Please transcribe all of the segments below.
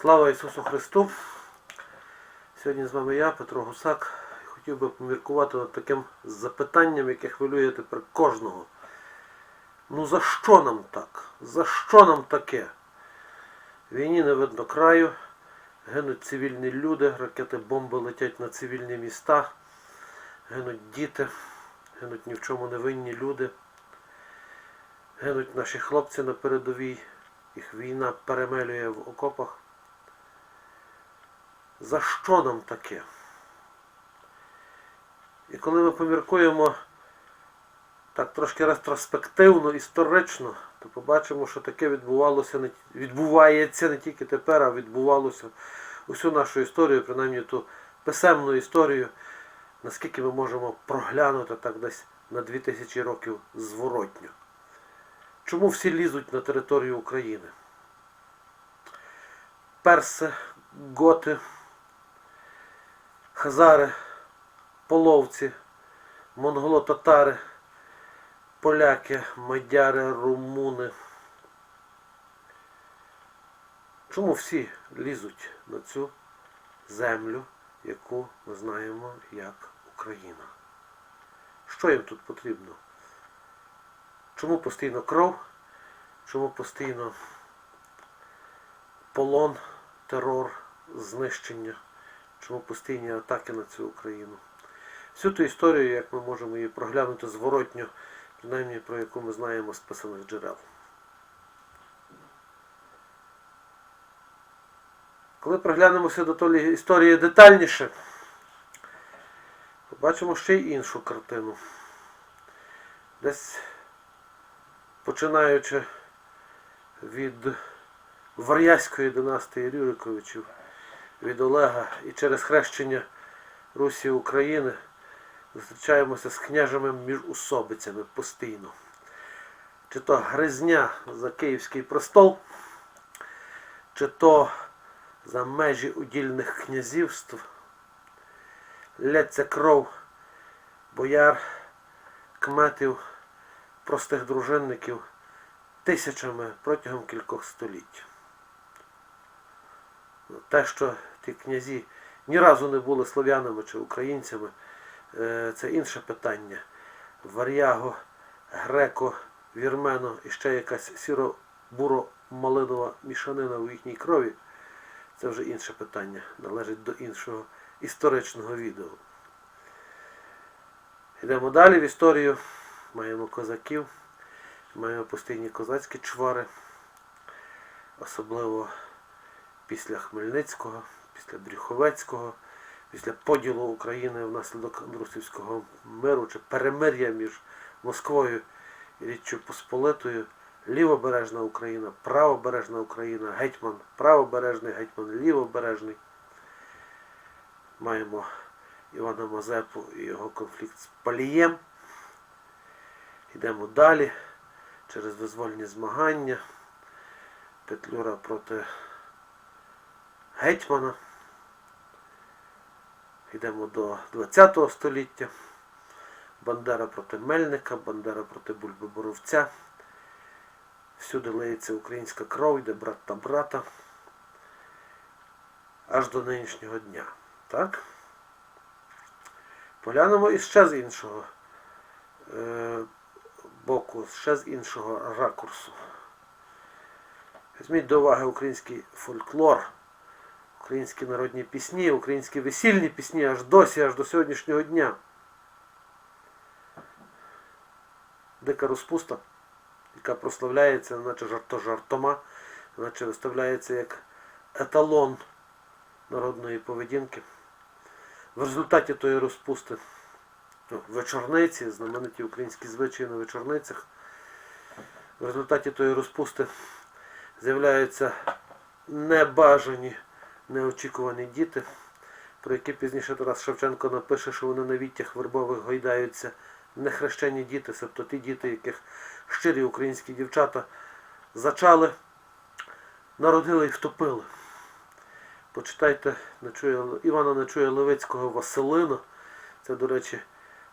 Слава Ісусу Христу! Сьогодні з вами я, Петро Гусак. Хотів би поміркувати над таким запитанням, яке хвилює тепер кожного. Ну за що нам так? За що нам таке? Війні не видно краю, гинуть цивільні люди, ракети бомби летять на цивільні міста, гинуть діти, гинуть ні в чому не винні люди, гинуть наші хлопці на передовій, їх війна перемелює в окопах. За що нам таке? І коли ми поміркуємо так трошки ретроспективно, історично, то побачимо, що таке відбувалося відбувається не тільки тепер, а відбувалося усю нашу історію, принаймні ту писемну історію, наскільки ми можемо проглянути так десь на 2000 років зворотньо. Чому всі лізуть на територію України? Перси, готи, хазари, половці, монголо-татари, поляки, мадяри, румуни. Чому всі лізуть на цю землю, яку ми знаємо як Україна? Що їм тут потрібно? Чому постійно кров? Чому постійно полон, терор, знищення? Чому постійні атаки на цю Україну? Всю ту історію, як ми можемо її проглянути зворотньо, принаймні про яку ми знаємо з писаних джерел. Коли приглянемося до тої історії детальніше, побачимо ще й іншу картину. Десь починаючи від Варязької династії Рюриковичів, від Олега і через хрещення Русі України зустрічаємося з княжими міжусобицями постійно. Чи то гризня за Київський престол, чи то за межі удільних князівств, лється кров бояр, кметів, простих дружинників тисячами протягом кількох століть. Те, що ті князі ні разу не були слов'янами чи українцями, е, це інше питання. Варяго, греко, вірмено і ще якась сіро-буро-малинова мішанина у їхній крові. Це вже інше питання, належить до іншого історичного відео. Йдемо далі в історію. Маємо козаків, маємо постійні козацькі чвари, особливо після Хмельницького, після Брюховецького, після поділу України внаслідок Андрусівського миру чи перемир'я між Москвою і Річчю Посполитою, лівобережна Україна, правобережна Україна, гетьман, правобережний, гетьман, лівобережний. Маємо Івана Мазепу і його конфлікт з Палієм. Йдемо далі через визвольні змагання. Петлюра проти гетьмана. Йдемо до ХХ століття. Бандера проти Мельника, Бандера проти Бульби Боровця. Всюди лиється українська кров, йде брат та брата. Аж до нинішнього дня. Так? Поглянемо іще з іншого е, боку, ще з іншого ракурсу. Візьміть до уваги український фольклор, українські народні пісні, українські весільні пісні аж досі, аж до сьогоднішнього дня. Дика розпуста, яка прославляється, наче жарто жартома, наче виставляється як еталон народної поведінки. В результаті тої розпусти ну, вечорниці, знамениті українські звичаї на вечорницях, в результаті тої розпусти з'являються небажані, неочікувані діти, про які пізніше Тарас Шевченко напише, що вони на віттях вербових гойдаються нехрещені діти, тобто ті діти, яких щирі українські дівчата зачали, народили і втопили. Почитайте Івана Нечує Левицького Василина. Це, до речі,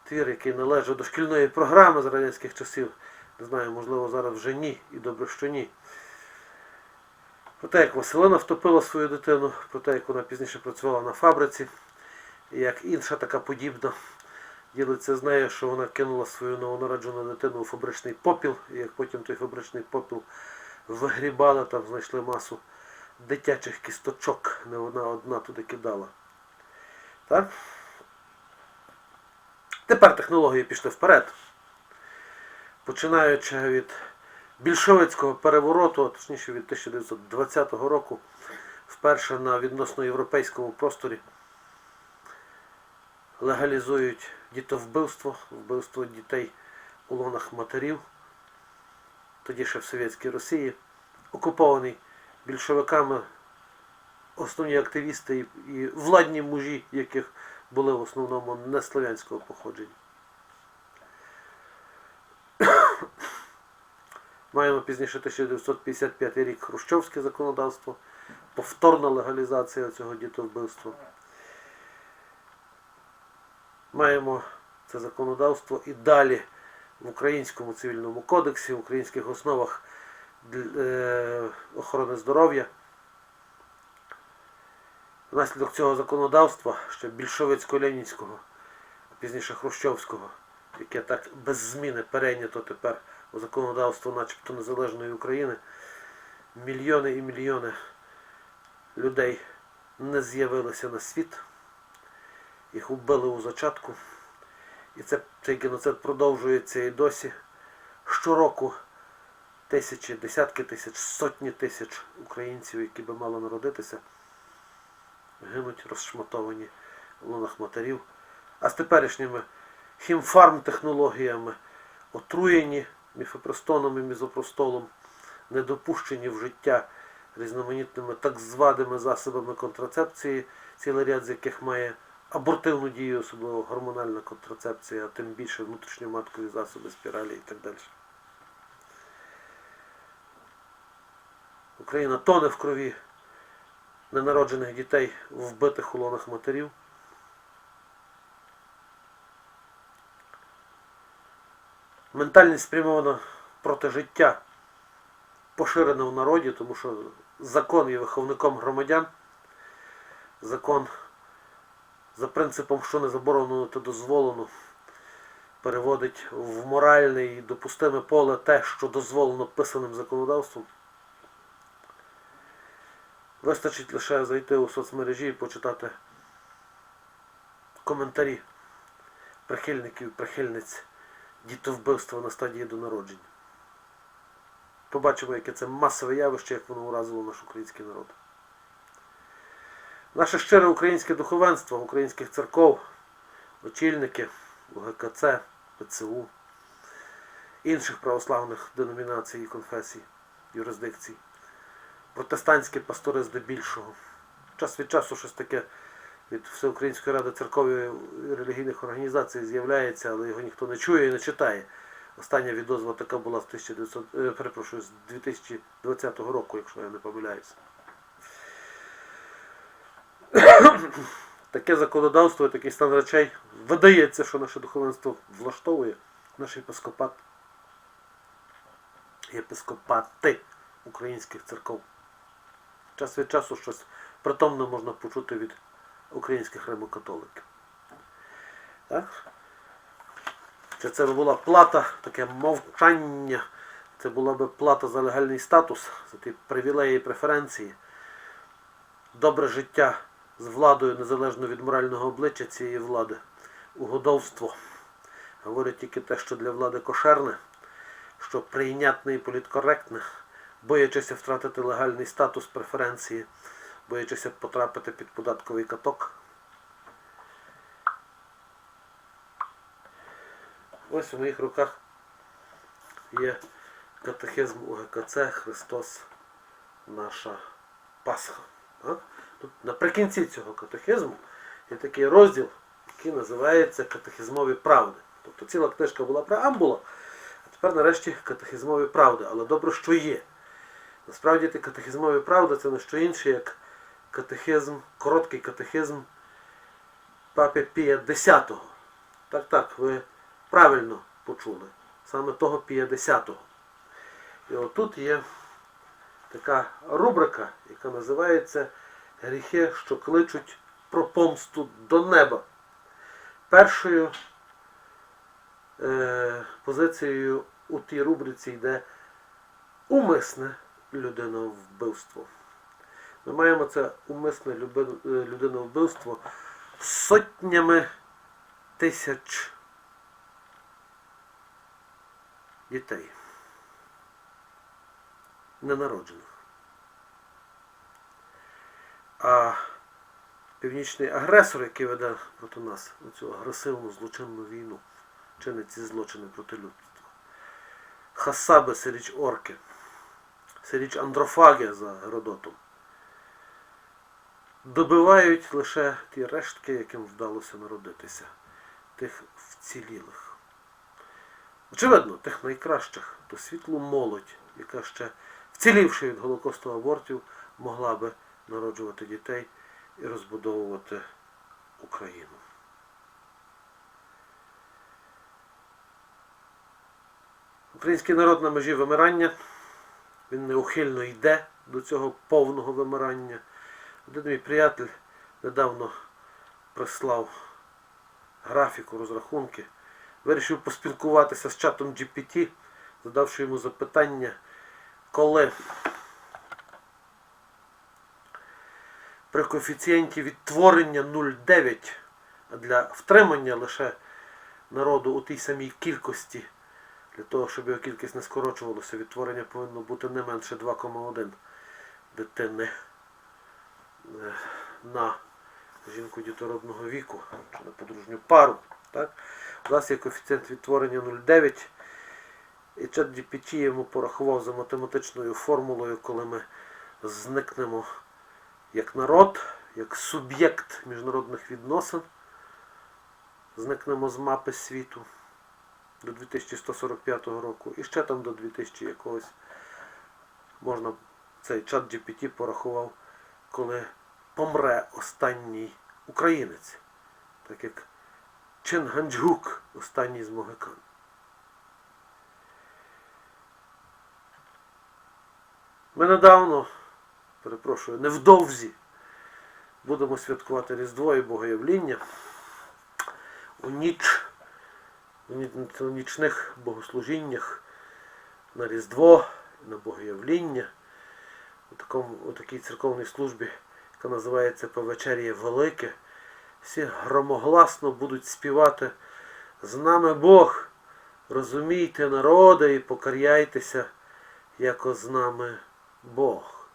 твір, який належав до шкільної програми з радянських часів. Не знаю, можливо, зараз вже ні, і добре, що ні. Про те, як Василина втопила свою дитину, про те, як вона пізніше працювала на фабриці, і як інша така подібна ділиться з нею, що вона кинула свою новонароджену дитину у фабричний попіл, і як потім той фабричний попіл вигрібали, там знайшли масу дитячих кісточок, не вона одна туди кидала. Так? Тепер технології пішли вперед. Починаючи від більшовицького перевороту, точніше від 1920 року, вперше на відносно європейському просторі легалізують дітовбивство, вбивство дітей у лонах матерів, тоді ще в Совєтській Росії, окупований більшовиками основні активісти і, владні мужі, яких були в основному не слов'янського походження. Маємо пізніше 1955 рік Хрущовське законодавство, повторна легалізація цього дітовбивства. Маємо це законодавство і далі в Українському цивільному кодексі, в українських основах е, охорони здоров'я. Внаслідок цього законодавства, ще більшовицько-ленінського, а пізніше Хрущовського, яке так без зміни перейнято тепер законодавство начебто незалежної України, мільйони і мільйони людей не з'явилися на світ, їх вбили у зачатку. І це, цей геноцид продовжується і досі. Щороку тисячі, десятки тисяч, сотні тисяч українців, які би мали народитися, гинуть розшматовані в лунах матерів. А з теперішніми хімфарм-технологіями отруєні міфепростоном і мізопростолом, не допущені в життя різноманітними так званими засобами контрацепції, цілий ряд з яких має абортивну дію, особливо гормональна контрацепція, а тим більше внутрішньоматкові засоби, спіралі і так далі. Україна тоне в крові ненароджених дітей, вбитих у лонах матерів. Ментальність спрямована проти життя поширена в народі, тому що закон є виховником громадян. Закон за принципом, що не заборонено, то дозволено, переводить в моральне і допустиме поле те, що дозволено писаним законодавством. Вистачить лише зайти у соцмережі і почитати коментарі прихильників і прихильниць дітовбивства на стадії до народження. Побачимо, яке це масове явище, як воно уразило наш український народ. Наше щире українське духовенство, українських церков, очільники УГКЦ, ПЦУ, інших православних деномінацій і конфесій, юрисдикцій, протестантські пастори здебільшого. Час від часу щось таке від Всеукраїнської ради церкові релігійних організацій з'являється, але його ніхто не чує і не читає. Остання відозва така була з 1900, е, перепрошую, з 2020 року, якщо я не помиляюся. Таке законодавство такий стан речей видається, що наше духовенство влаштовує наш єпископат. Єпископати українських церков. Час від часу щось притомне можна почути від українських римокатоликів. Так? Чи це була плата, таке мовчання, це була би плата за легальний статус, за ті привілеї і преференції, добре життя з владою незалежно від морального обличчя цієї влади, угодовство. Говорять тільки те, що для влади кошерне, що прийнятне і політкоректне, боячися втратити легальний статус преференції, боячися потрапити під податковий каток. Ось у моїх руках є катехизм УГКЦ Христос наша Пасха. Тут наприкінці цього катехизму є такий розділ, який називається Катехизмові правди. Тобто ціла книжка була преамбула, а тепер нарешті катехизмові правди. Але добре, що є. Насправді ті катехизмові правди це не що інше, як катехизм, короткий катехизм папи Пія X. Так, так, ви правильно почули. Саме того Пія X. І отут є така рубрика, яка називається Гріхи, що кличуть про помсту до неба. Першою е, позицією у тій рубриці йде умисне людиновбивство. Ми маємо це умисне е, людиновбивство сотнями тисяч дітей ненароджених. А північний агресор, який веде проти нас цю агресивну злочинну війну, чинить ці злочини проти людства. Хасаби це річ орки, це річ андрофаги за Геродотом. Добивають лише ті рештки, яким вдалося народитися, тих вцілілих. Очевидно, тих найкращих, ту світлу молодь, яка ще, вцілівши від Голокосту абортів, могла би народжувати дітей і розбудовувати Україну. Український народ на межі вимирання, він неухильно йде до цього повного вимирання. Один мій приятель недавно прислав графіку, розрахунки, вирішив поспілкуватися з чатом GPT, задавши йому запитання, коли при коефіцієнті відтворення 0,9, а для втримання лише народу у тій самій кількості, для того, щоб його кількість не скорочувалося, відтворення повинно бути не менше 2,1 дитини на жінку дітородного віку чи на подружню пару. Так? У нас є коефіцієнт відтворення 0,9. І чат GPT йому порахував за математичною формулою, коли ми зникнемо як народ, як суб'єкт міжнародних відносин, зникнемо з мапи світу до 2145 року і ще там до 2000 якогось можна цей чат GPT порахував, коли помре останній українець, так як Чинганджгук, останній з Могикан. Ми недавно, перепрошую, невдовзі будемо святкувати Різдво і Богоявління у ніч, у нічних богослужіннях на Різдво, на Богоявління, такому, у такій церковній службі, яка називається Повечер'я Велике, всі громогласно будуть співати з нами Бог, розумійте народи і покаряйтеся, яко з нами Бог.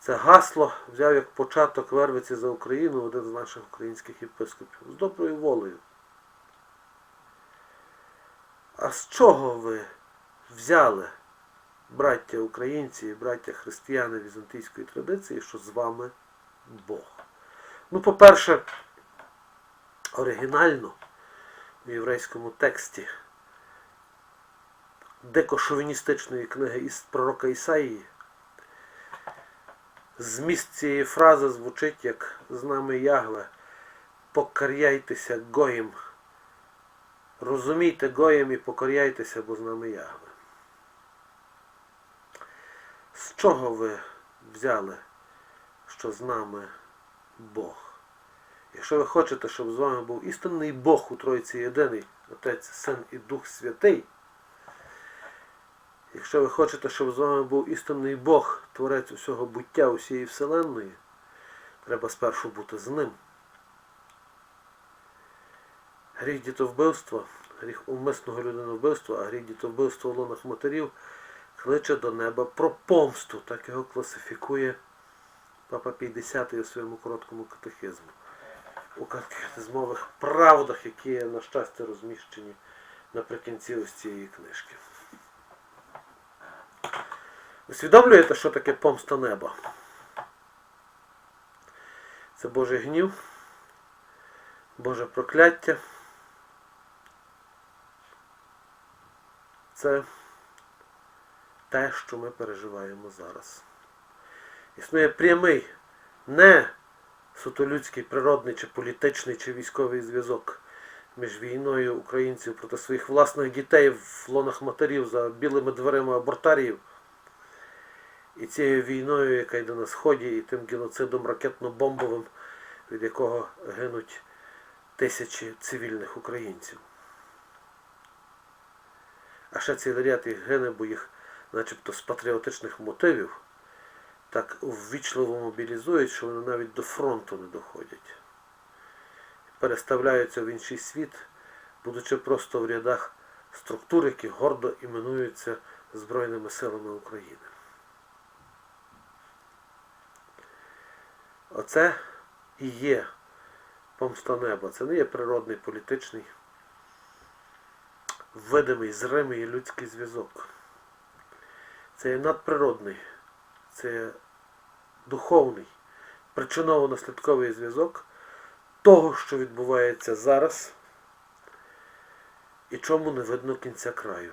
Це гасло взяв як початок вервиці за Україну один з наших українських єпископів з доброю волею. А з чого ви взяли, браття українці і браття християни візантійської традиції, що з вами Бог? Ну, по-перше, оригінально в єврейському тексті декошовіністичної книги із пророка Ісаїї зміст цієї фрази звучить як з нами Ягве. Покоряйтеся Гоїм. Розумійте Гоїм і покоряйтеся, бо з нами Ягве. З чого ви взяли, що з нами Бог? Якщо ви хочете, щоб з вами був істинний Бог у Тройці Єдиний, Отець, Син і Дух Святий, Якщо ви хочете, щоб з вами був істинний Бог, творець усього буття, усієї Вселенної, треба спершу бути з ним. Гріх дітовбивства, гріх умисного людиновбивства, а гріх дітовбивства в лунах матерів кличе до неба про помсту. Так його класифікує Папа 50 у своєму короткому катехизму. У катехизмових правдах, які, на щастя, розміщені наприкінці ось цієї книжки. Усвідомлюєте, що таке помста неба? Це Божий гнів, Боже прокляття. Це те, що ми переживаємо зараз. Існує прямий, не суто людський, природний, чи політичний, чи військовий зв'язок між війною українців проти своїх власних дітей в лонах матерів за білими дверима абортаріїв і цією війною, яка йде на Сході, і тим геноцидом ракетно-бомбовим, від якого гинуть тисячі цивільних українців. А ще цілий ряд їх гине, бо їх начебто з патріотичних мотивів так ввічливо мобілізують, що вони навіть до фронту не доходять. Переставляються в інший світ, будучи просто в рядах структур, які гордо іменуються Збройними силами України. Оце і є помста неба. Це не є природний політичний, видимий, зримий людський зв'язок. Це надприродний, це духовний, причиново-наслідковий зв'язок того, що відбувається зараз, і чому не видно кінця краю.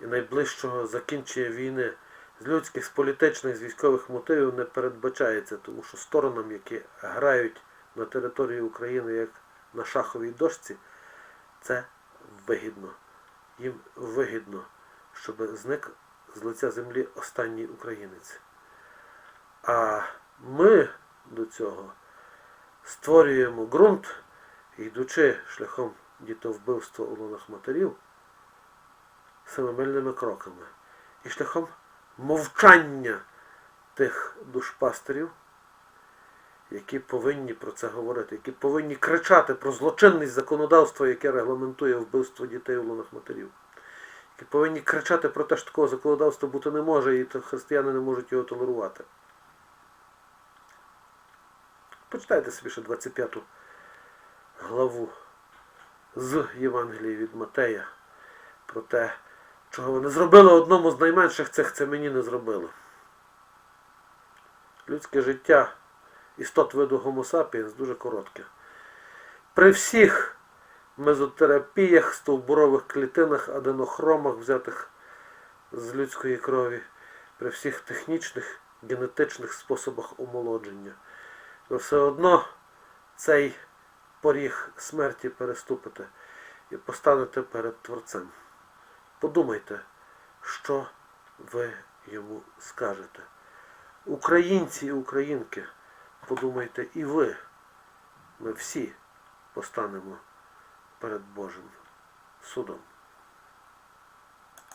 І найближчого закінчення війни з людських, з політичних, з військових мотивів не передбачається, тому що сторонам, які грають на території України як на шаховій дошці, це вигідно. Їм вигідно, щоб зник з лиця землі останній українець. А ми до цього створюємо ґрунт, йдучи шляхом дітовбивства у лунах матерів семимильними кроками і шляхом мовчання тих душпастерів, які повинні про це говорити, які повинні кричати про злочинність законодавства, яке регламентує вбивство дітей у лунах матерів. Які повинні кричати про те, що такого законодавства бути не може, і християни не можуть його толерувати. Почитайте собі ще 25 главу з Євангелії від Матея про те, чого ви не зробили одному з найменших цих, це мені не зробили. Людське життя істот виду Homo sapiens дуже коротке. При всіх мезотерапіях, стовбурових клітинах, аденохромах, взятих з людської крові, при всіх технічних, генетичних способах омолодження, ви все одно цей поріг смерті переступите і постанете перед Творцем. Подумайте, що ви йому скажете. Українці і українки, подумайте і ви. Ми всі постанемо перед Божим судом.